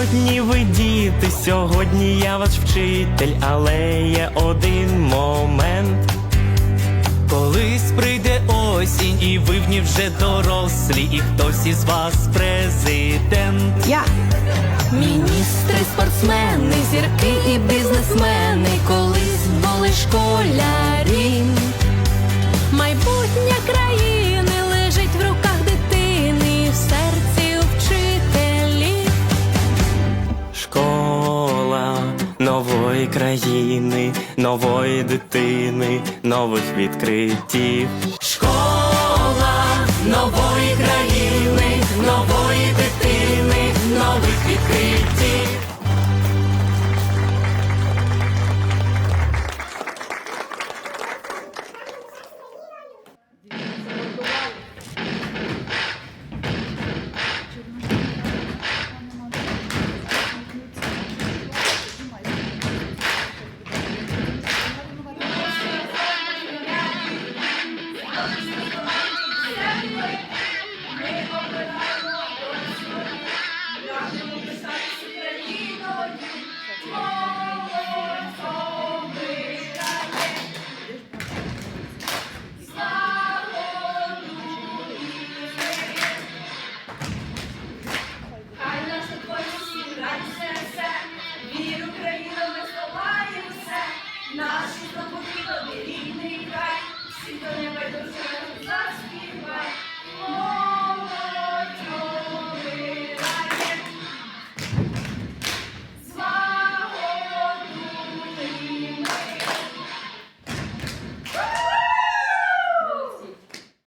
Сьогодні ви діти, сьогодні я ваш вчитель, але є один момент. Колись прийде осінь, і ви в ній вже дорослі, і хтось із вас президент. Я Міністри, спортсмени, зірки і бізнесмени нової країни, нової дитини, нових відкриттів. Школа нової країни. নাশিত